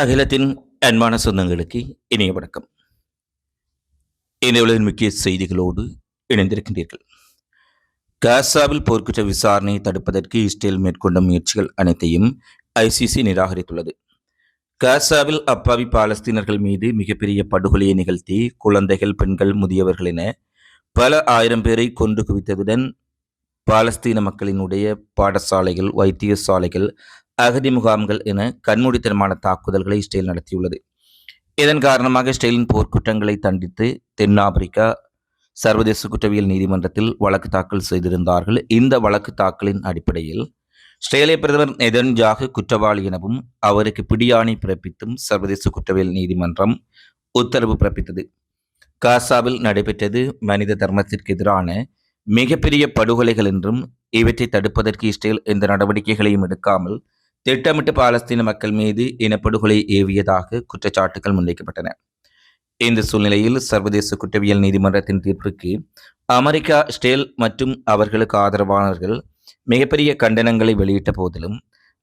அகிலத்தின் அன்பான சொந்தங்களுக்கு இணைய வணக்கம். இந்த முக்கிய செய்திகளோடு இணைந்திருக்கின்றீர்கள். காசாவில் போர்க்குற்ற விசாரணையை தடுப்பதற்கு இஸ்ரேல் மேற்கொண்ட முயற்சிகள் அனைத்தையும் ஐசிசி நிராகரித்துள்ளது. காசாவில் அப்பாவி பாலஸ்தீனர்கள் மீது மிகப்பெரிய படுகொலையை நிகழ்த்தி குழந்தைகள் பெண்கள் முதியவர்கள் என பல ஆயிரம் பேரை கொண்டு குவித்ததுடன் பாலஸ்தீன மக்களினுடைய பாடசாலைகள் வைத்தியசாலைகள் அகதி முகாம்கள் என கண்மூடித்தனமான தாக்குதல்களை இஸ்ரேல் நடத்தியுள்ளது. இதன் காரணமாக இஸ்ரேலின் போர்க்குற்றங்களை தண்டித்து தென்னாப்பிரிக்கா சர்வதேச குற்றவியல் நீதிமன்றத்தில் வழக்கு தாக்கல் செய்திருந்தார்கள். இந்த வழக்கு தாக்கலின் அடிப்படையில் ஸ்ரேலிய பிரதமர் நெதன்ஜாகு குற்றவாளி எனவும் அவருக்கு பிடியாணை பிறப்பித்தும் சர்வதேச குற்றவியல் நீதிமன்றம் உத்தரவு பிறப்பித்தது. காசாவில் நடைபெற்றது மனித தர்மத்திற்கு எதிரான மிகப்பெரிய படுகொலைகள் என்றும் இவற்றை தடுப்பதற்கு இஸ்ரேல் எந்த நடவடிக்கைகளையும் எடுக்காமல் திட்டமிட்டு பாலஸ்தீன மக்கள் மீது இனப்படுகொலை ஏவியதாக குற்றச்சாட்டுகள் முன்வைக்கப்பட்டன. இந்த சூழ்நிலையில் சர்வதேச குற்றவியல் நீதிமன்றத்தின் தீர்ப்புக்கு அமெரிக்கா ஸ்டேல் மற்றும் அவர்களுக்கு ஆதரவானவர்கள் மிகப்பெரிய கண்டனங்களை வெளியிட்ட போதிலும்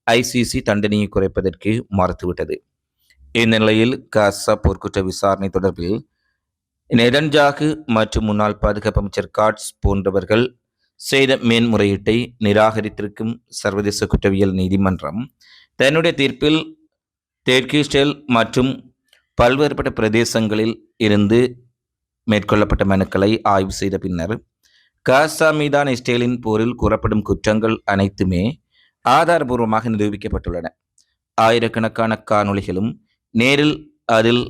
ஐசிசி தண்டனையை குறைப்பதற்கு மறுத்துவிட்டது. இந்த நிலையில் காசா போர்க்குற்ற விசாரணை தொடர்பில் நெதன்ஜாகு மற்றும் முன்னாள் பாதுகாப்பு அமைச்சர் காட்ஸ் போன்றவர்கள் செய்த மேன்முறையீட்டை நிராகரித்திருக்கும் சர்வதேச குற்றவியல் நீதிமன்றம் தன்னுடைய தீர்ப்பில் தெற்கு மற்றும் பல்வேறுபட்ட பிரதேசங்களில் இருந்து மேற்கொள்ளப்பட்ட மனுக்களை ஆய்வு செய்த பின்னர் காசா மீதான இஸ்ரேலின் போரில் கூறப்படும் குற்றங்கள் அனைத்துமே ஆதாரபூர்வமாக நிரூபிக்கப்பட்டுள்ளன. ஆயிரக்கணக்கான காணொளிகளும் நேரில் அதில்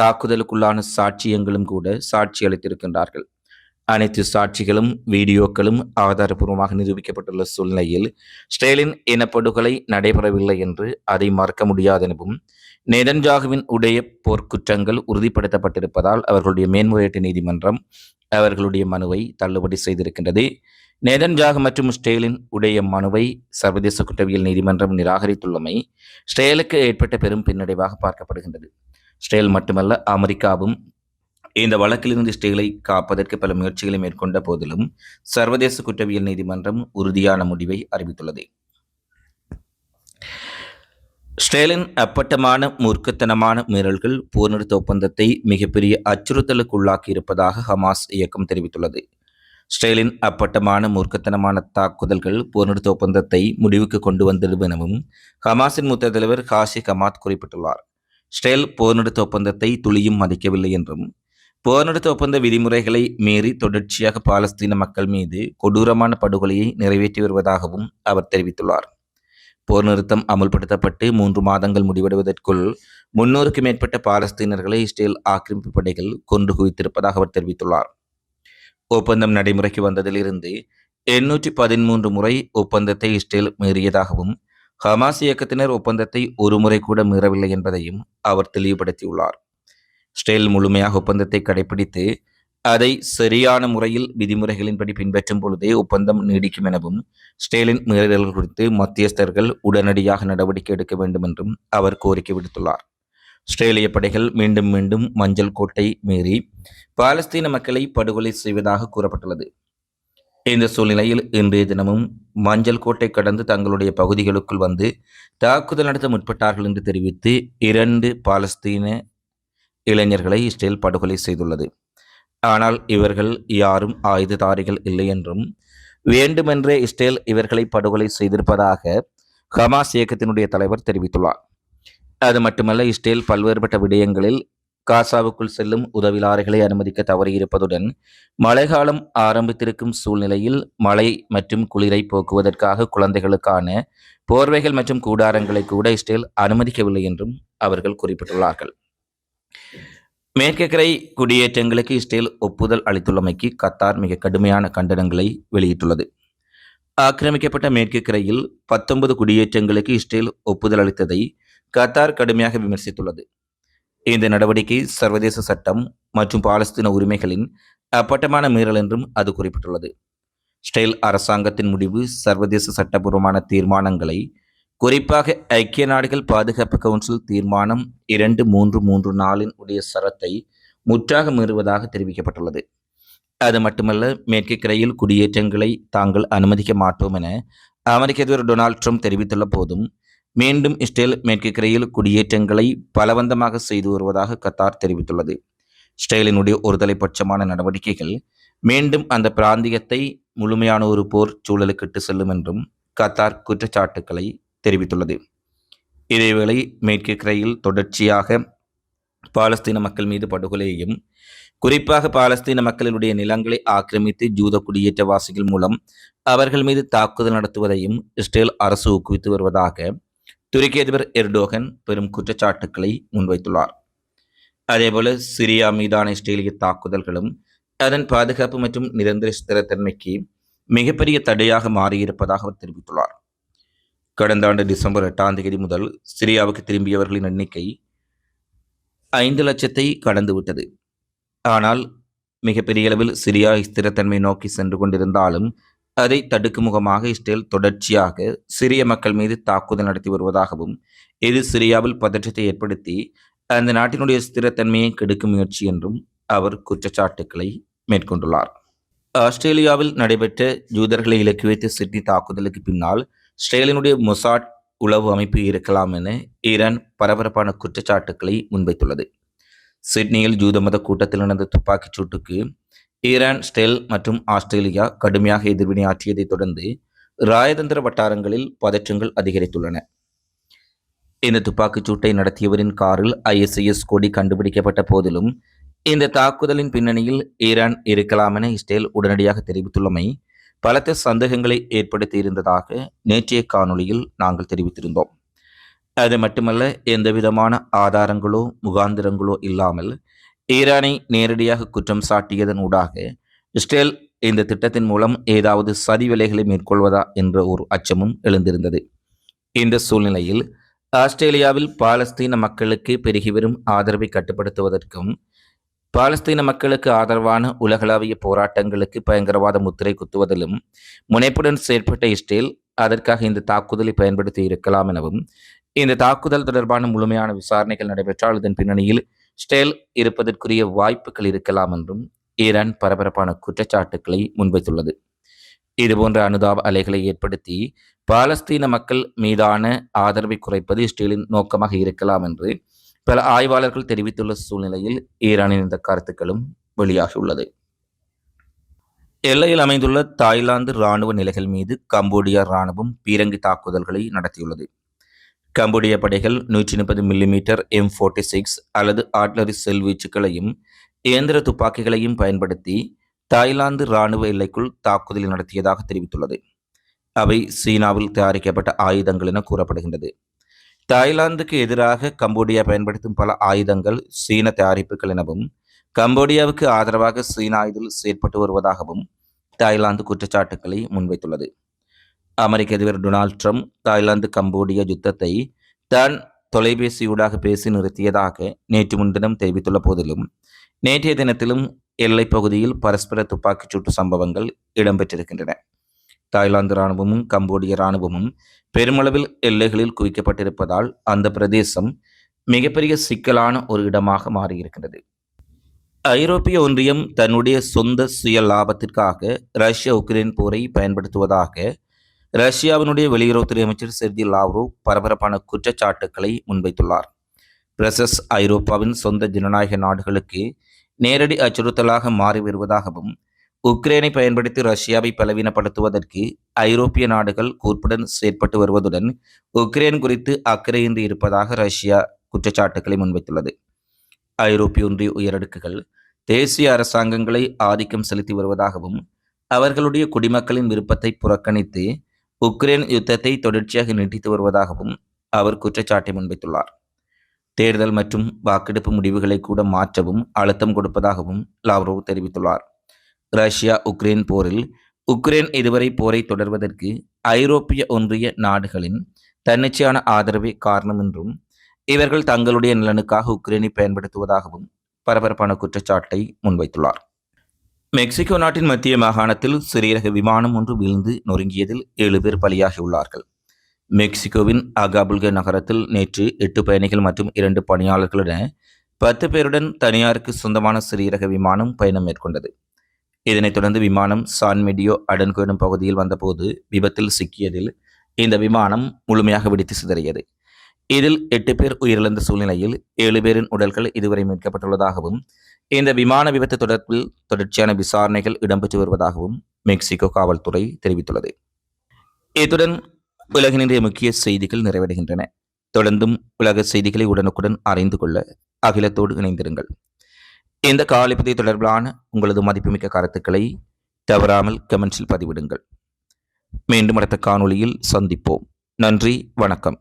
தாக்குதலுக்குள்ளான சாட்சியங்களும் கூட சாட்சி அளித்திருக்கின்றார்கள் அனைத்து சாட்சிகளும் வீடியோக்களும் ஆதாரபூர்வமாக நிரூபிக்கப்பட்டுள்ள சூழ்நிலையில் ஸ்டேலின் இனப்படுகொலை நடைபெறவில்லை என்று அதை மறக்க முடியாதெனவும் நேதன்ஜாகுவின் நெதன்ஜாகுவின் உடைய போர்க்குற்றங்கள் உறுதிப்படுத்தப்பட்டிருப்பதால் அவர்களுடைய மேன்முறையீட்டு நீதிமன்றம் அவர்களுடைய மனுவை தள்ளுபடி செய்திருக்கின்றது. நேதன்ஜாகு மற்றும் ஸ்டேலின் உடைய மனுவை சர்வதேச குற்றவியல் நீதிமன்றம் நிராகரித்துள்ளமை ஸ்டேலுக்கு ஏற்பட்ட பெரும் பின்னடைவாக பார்க்கப்படுகின்றது. ஸ்டேல் மட்டுமல்ல அமெரிக்காவும் இந்த வழக்கிலிருந்து ஸ்டேலை காப்பதற்கு பல முயற்சிகளை மேற்கொண்ட போதிலும் சர்வதேச குற்றவியல் நீதிமன்றம் உறுதியான முடிவை அறிவித்துள்ளது. ஸ்டேலின் அப்பட்டமான மூர்க்கத்தனமான மீறல்கள் போர் நிறுத்த ஒப்பந்தத்தை மிகப்பெரிய அச்சுறுத்தலுக்கு உள்ளாக்கி இருப்பதாக ஹமாஸ் இயக்கம் தெரிவித்துள்ளது. ஸ்டேலின் அப்பட்டமான மூர்க்கத்தனமான தாக்குதல்கள் போர் நிறுத்த ஒப்பந்தத்தை முடிவுக்கு கொண்டு வந்திடும் எனவும் ஹமாஸின் மூத்த தலைவர் ஹாஷி கமாத் குறிப்பிட்டுள்ளார். ஸ்டேல் போர் நிறுத்த ஒப்பந்தத்தை துளியும் மதிக்கவில்லை என்றும் போர் நிறுத்த ஒப்பந்த விதிமுறைகளை மீறி தொடர்ச்சியாக பாலஸ்தீன மக்கள் மீது கொடூரமான படுகொலையை நிறைவேற்றி வருவதாகவும் அவர் தெரிவித்துள்ளார். போர் நிறுத்தம் அமுல்படுத்தப்பட்டு மூன்று மாதங்கள் முடிவடைவதற்குள் முன்னூறுக்கு மேற்பட்ட பாலஸ்தீனர்களை இஸ்ரேல் ஆக்கிரமிப்பு படைகள் கொண்டு குவித்திருப்பதாக அவர் தெரிவித்துள்ளார். ஒப்பந்தம் நடைமுறைக்கு வந்ததிலிருந்து எண்ணூற்றி பதிமூன்று முறை ஒப்பந்தத்தை இஸ்ரேல் மீறியதாகவும் ஹமாஸ் இயக்கத்தினர் ஒப்பந்தத்தை ஒரு முறை கூட மீறவில்லை என்பதையும் அவர் தெளிவுபடுத்தியுள்ளார். ஸ்டேல் முழுமையாக ஒப்பந்தத்தை கடைபிடித்து அதை சரியான முறையில் விதிமுறைகளின்படி பின்பற்றும் பொழுதே ஒப்பந்தம் நீடிக்கும் எனவும் ஸ்டேலின் மீறல்கள் குறித்து மத்தியஸ்தர்கள் உடனடியாக நடவடிக்கை எடுக்க வேண்டும் என்றும் அவர் கோரிக்கை விடுத்துள்ளார். ஸ்ட்ரேலிய படைகள் மீண்டும் மீண்டும் மஞ்சள் கோட்டை மீறி பாலஸ்தீன மக்களை படுகொலை செய்வதாக கூறப்பட்டுள்ளது. இந்த சூழ்நிலையில் இன்றைய தினமும் மஞ்சள் கோட்டை கடந்து தங்களுடைய பகுதிகளுக்குள் வந்து தாக்குதல் நடத்த முற்பட்டார்கள் என்று தெரிவித்து இரண்டு பாலஸ்தீன இளைஞர்களை இஸ்ரேல் படுகொலை செய்துள்ளது. ஆனால் இவர்கள் யாரும் ஆயுததாரிகள் இல்லை என்றும் வேண்டுமென்றே இஸ்ரேல் இவர்களை படுகொலை செய்திருப்பதாக ஹமாஸ் இயக்கத்தினுடைய தலைவர் தெரிவித்துள்ளார். அது மட்டுமல்ல இஸ்ரேல் பல்வேறுபட்ட விடயங்களில் காசாவுக்குள் செல்லும் உதவிலாறுகளை அனுமதிக்க தவறியிருப்பதுடன் மழைக்காலம் ஆரம்பித்திருக்கும் சூழ்நிலையில் மழை மற்றும் குளிரை போக்குவதற்காக குழந்தைகளுக்கான போர்வைகள் மற்றும் கூடாரங்களை கூட இஸ்ரேல் அனுமதிக்கவில்லை என்றும் அவர்கள் குறிப்பிட்டுள்ளார்கள். மேற்கரை குடியேற்றங்களுக்கு இஸ்ரேல் ஒப்புதல் அளித்துள்ளமைக்கு கத்தார் மிக கடுமையான கண்டனங்களை வெளியிட்டுள்ளது. ஆக்கிரமிக்கப்பட்ட மேற்கு கரையில் பத்தொன்பது குடியேற்றங்களுக்கு இஸ்ரேல் ஒப்புதல் அளித்ததை கத்தார் கடுமையாக விமர்சித்துள்ளது. இந்த நடவடிக்கை சர்வதேச சட்டம் மற்றும் பாலஸ்தீன உரிமைகளின் அப்பட்டமான மீறல் என்றும் அது குறிப்பிட்டுள்ளது. இஸ்ரேல் அரசாங்கத்தின் முடிவு சர்வதேச சட்டபூர்வமான தீர்மானங்களை குறிப்பாக ஐக்கிய நாடுகள் பாதுகாப்பு கவுன்சில் தீர்மானம் இரண்டு மூன்று மூன்று நாலின் உடைய சரத்தை முற்றாக மீறுவதாக தெரிவிக்கப்பட்டுள்ளது. அது மட்டுமல்ல மேற்கு கரையில் குடியேற்றங்களை தாங்கள் அனுமதிக்க மாட்டோம் என அமெரிக்க அதிபர் டொனால்ட் ட்ரம்ப் தெரிவித்துள்ள போதும் மீண்டும் இஸ்ரேல் மேற்கு கரையில் குடியேற்றங்களை பலவந்தமாக செய்து வருவதாக கத்தார் தெரிவித்துள்ளது. இஸ்ரேலினுடைய ஒருதலைபட்சமான நடவடிக்கைகள் மீண்டும் அந்த பிராந்தியத்தை முழுமையான ஒரு போர் சூழலுக்கிட்டு செல்லும் என்றும் கத்தார் குற்றச்சாட்டுக்களை தெரிவித்துள்ளது. இதேவேளை மேற்கு கரையில் தொடர்ச்சியாக பாலஸ்தீன மக்கள் மீது படுகொலையையும் குறிப்பாக பாலஸ்தீன மக்களுடைய நிலங்களை ஆக்கிரமித்து ஜூத குடியேற்றவாசிகள் மூலம் அவர்கள் மீது தாக்குதல் நடத்துவதையும் இஸ்ரேல் அரசு ஊக்குவித்து வருவதாக துருக்கி அதிபர் எர்டோகன் பெரும் குற்றச்சாட்டுக்களை முன்வைத்துள்ளார். அதேபோல சிரியா மீதான இஸ்ரேலிய தாக்குதல்களும் அதன் பாதுகாப்பு மற்றும் நிரந்தர ஸ்திரத்தன்மைக்கு மிகப்பெரிய தடையாக மாறியிருப்பதாக அவர் தெரிவித்துள்ளார். கடந்த ஆண்டு டிசம்பர் எட்டாம் தேதி முதல் சிரியாவுக்கு திரும்பியவர்களின் எண்ணிக்கை ஐந்து லட்சத்தை கடந்துவிட்டது ஆனால் மிகப்பெரிய அளவில் சிரியா ஸ்திரத்தன்மை நோக்கி சென்று கொண்டிருந்தாலும் அதை தடுக்கும் முகமாக இஸ்ரேல் தொடர்ச்சியாக சிரிய மக்கள் மீது தாக்குதல் நடத்தி வருவதாகவும் இது சிரியாவில் பதற்றத்தை ஏற்படுத்தி அந்த நாட்டினுடைய ஸ்திரத்தன்மையை கெடுக்கும் முயற்சி என்றும் அவர் குற்றச்சாட்டுக்களை மேற்கொண்டுள்ளார். ஆஸ்திரேலியாவில் நடைபெற்ற ஜூதர்களை இலக்கி வைத்து சிட்னி தாக்குதலுக்கு பின்னால் இஸ்ரேலினுடைய மொசாட் உளவு அமைப்பு இருக்கலாம் என ஈரான் பரபரப்பான குற்றச்சாட்டுக்களை முன்வைத்துள்ளது. சிட்னியில் ஜூத மத கூட்டத்தில் நடந்த துப்பாக்கிச் சூட்டுக்கு ஈரான் ஸ்டெல் மற்றும் ஆஸ்திரேலியா கடுமையாக எதிர்வினையாற்றியதைத் தொடர்ந்து ராயதந்திர வட்டாரங்களில் பதற்றங்கள் அதிகரித்துள்ளன. இந்த துப்பாக்கிச் சூட்டை நடத்தியவரின் காரில் ஐஎஸ்ஐஎஸ் கொடி கண்டுபிடிக்கப்பட்ட போதிலும் இந்த தாக்குதலின் பின்னணியில் ஈரான் இருக்கலாம் என இஸ்ரேல் உடனடியாக தெரிவித்துள்ளமை பலத்த சந்தேகங்களை ஏற்படுத்தி இருந்ததாக நேற்றைய காணொளியில் நாங்கள் தெரிவித்திருந்தோம். அது மட்டுமல்ல எந்த விதமான ஆதாரங்களோ முகாந்திரங்களோ இல்லாமல் ஈரானை நேரடியாக குற்றம் சாட்டியதன் ஊடாக இஸ்ரேல் இந்த திட்டத்தின் மூலம் ஏதாவது சதி வேலைகளை மேற்கொள்வதா என்ற ஒரு அச்சமும் எழுந்திருந்தது. இந்த சூழ்நிலையில் ஆஸ்திரேலியாவில் பாலஸ்தீன மக்களுக்கு பெருகி வரும் ஆதரவை கட்டுப்படுத்துவதற்கும் பாலஸ்தீன மக்களுக்கு ஆதரவான உலகளாவிய போராட்டங்களுக்கு பயங்கரவாத முத்திரை குத்துவதிலும் முனைப்புடன் செயற்பட்ட இஸ்ரேல் அதற்காக இந்த தாக்குதலை பயன்படுத்தி இருக்கலாம் எனவும் இந்த தாக்குதல் தொடர்பான முழுமையான விசாரணைகள் நடைபெற்றால் இதன் பின்னணியில் ஸ்டேல் இருப்பதற்குரிய வாய்ப்புகள் இருக்கலாம் என்றும் ஈரான் பரபரப்பான குற்றச்சாட்டுக்களை முன்வைத்துள்ளது. இதுபோன்ற அனுதாப அலைகளை ஏற்படுத்தி பாலஸ்தீன மக்கள் மீதான ஆதரவை குறைப்பது இஸ்ரேலின் நோக்கமாக இருக்கலாம் என்று பல ஆய்வாளர்கள் தெரிவித்துள்ள சூழ்நிலையில் ஈரானின் இந்த கருத்துக்களும் வெளியாகியுள்ளது. எல்லையில் அமைந்துள்ள தாய்லாந்து இராணுவ நிலைகள் மீது கம்போடியா இராணுவம் பீரங்கி தாக்குதல்களை நடத்தியுள்ளது. கம்போடிய படைகள் நூற்றி முப்பது மில்லிமீட்டர் எம் ஃபோர்ட்டி சிக்ஸ் அல்லது ஆட்லரி செல்வீச்சுக்களையும் இயந்திர துப்பாக்கிகளையும் பயன்படுத்தி தாய்லாந்து இராணுவ எல்லைக்குள் தாக்குதல் நடத்தியதாக தெரிவித்துள்ளது. அவை சீனாவில் தயாரிக்கப்பட்ட ஆயுதங்கள் என கூறப்படுகின்றது. தாய்லாந்துக்கு எதிராக கம்போடியா பயன்படுத்தும் பல ஆயுதங்கள் சீன தயாரிப்புகள் எனவும் கம்போடியாவுக்கு ஆதரவாக சீனா இதில் செயற்பட்டு வருவதாகவும் தாய்லாந்து குற்றச்சாட்டுக்களை முன்வைத்துள்ளது. அமெரிக்க அதிபர் டொனால்ட் ட்ரம்ப் தாய்லாந்து கம்போடியா யுத்தத்தை தான் தொலைபேசியூடாக பேசி நிறுத்தியதாக நேற்று முன்தினம் தெரிவித்துள்ள போதிலும் நேற்றைய தினத்திலும் எல்லைப் பகுதியில் பரஸ்பர துப்பாக்கிச்சூட்டு சம்பவங்கள் இடம்பெற்றிருக்கின்றன. தாய்லாந்து இராணுவமும் கம்போடிய இராணுவமும் பெருமளவில் எல்லைகளில் குவிக்கப்பட்டிருப்பதால் அந்த பிரதேசம் மிகப்பெரிய சிக்கலான ஒரு இடமாக மாறியிருக்கிறது ஐரோப்பிய ஒன்றியம் தன்னுடைய சொந்த சுய லாபத்திற்காக ரஷ்ய உக்ரைன் போரை பயன்படுத்துவதாக ரஷ்யாவினுடைய வெளியுறவுத்துறை அமைச்சர் செர்ஜி லாவ்ரோ பரபரப்பான குற்றச்சாட்டுக்களை முன்வைத்துள்ளார். பிரசஸ் ஐரோப்பாவின் சொந்த ஜனநாயக நாடுகளுக்கு நேரடி அச்சுறுத்தலாக மாறி வருவதாகவும் உக்ரைனை பயன்படுத்தி ரஷ்யாவை பலவீனப்படுத்துவதற்கு ஐரோப்பிய நாடுகள் கூர்ப்புடன் செயற்பட்டு வருவதுடன் உக்ரைன் குறித்து அக்கறையின்றி இருப்பதாக ரஷ்யா குற்றச்சாட்டுக்களை முன்வைத்துள்ளது. ஐரோப்பிய ஒன்றிய உயரடுக்குகள் தேசிய அரசாங்கங்களை ஆதிக்கம் செலுத்தி வருவதாகவும் அவர்களுடைய குடிமக்களின் விருப்பத்தை புறக்கணித்து உக்ரைன் யுத்தத்தை தொடர்ச்சியாக நீட்டித்து வருவதாகவும் அவர் குற்றச்சாட்டை முன்வைத்துள்ளார். தேர்தல் மற்றும் வாக்கெடுப்பு முடிவுகளை கூட மாற்றவும் அழுத்தம் கொடுப்பதாகவும் லாவ்ரோவ் தெரிவித்துள்ளார். ரஷ்யா உக்ரைன் போரில் உக்ரைன் இதுவரை போரை தொடர்வதற்கு ஐரோப்பிய ஒன்றிய நாடுகளின் தன்னிச்சையான ஆதரவே காரணம் என்றும் இவர்கள் தங்களுடைய நலனுக்காக உக்ரைனை பயன்படுத்துவதாகவும் பரபரப்பான குற்றச்சாட்டை முன்வைத்துள்ளார். மெக்சிகோ நாட்டின் மத்திய மாகாணத்தில் சிறியரக விமானம் ஒன்று வீழ்ந்து நொறுங்கியதில் ஏழு பேர் பலியாகியுள்ளார்கள். மெக்சிகோவின் அகாபுல்க நகரத்தில் நேற்று எட்டு பயணிகள் மற்றும் இரண்டு பணியாளர்களுடன் பத்து பேருடன் தனியாருக்கு சொந்தமான சிறியரக விமானம் பயணம் மேற்கொண்டது. இதனைத் தொடர்ந்து விமானம் சான் மெடியோ அடன்கோ எனும் பகுதியில் வந்தபோது விபத்தில் சிக்கியதில் இந்த விமானம் முழுமையாக வெடித்து சிதறியது. இதில் எட்டு பேர் உயிரிழந்த சூழ்நிலையில் ஏழு பேரின் உடல்கள் இதுவரை மீட்கப்பட்டுள்ளதாகவும் இந்த விமான விபத்து தொடர்பில் தொடர்ச்சியான விசாரணைகள் இடம்பெற்று வருவதாகவும் மெக்சிகோ காவல்துறை தெரிவித்துள்ளது. இத்துடன் உலகினுடைய முக்கிய செய்திகள் நிறைவடைகின்றன. தொடர்ந்தும் உலக செய்திகளை உடனுக்குடன் அறிந்து கொள்ள அகிலத்தோடு இணைந்திருங்கள். இந்த காலிப்பதி தொடர்பிலான உங்களது மதிப்புமிக்க கருத்துக்களை தவறாமல் கமெண்ட்ஸில் பதிவிடுங்கள். மீண்டும் அடுத்த காணொளியில் சந்திப்போம். நன்றி வணக்கம்.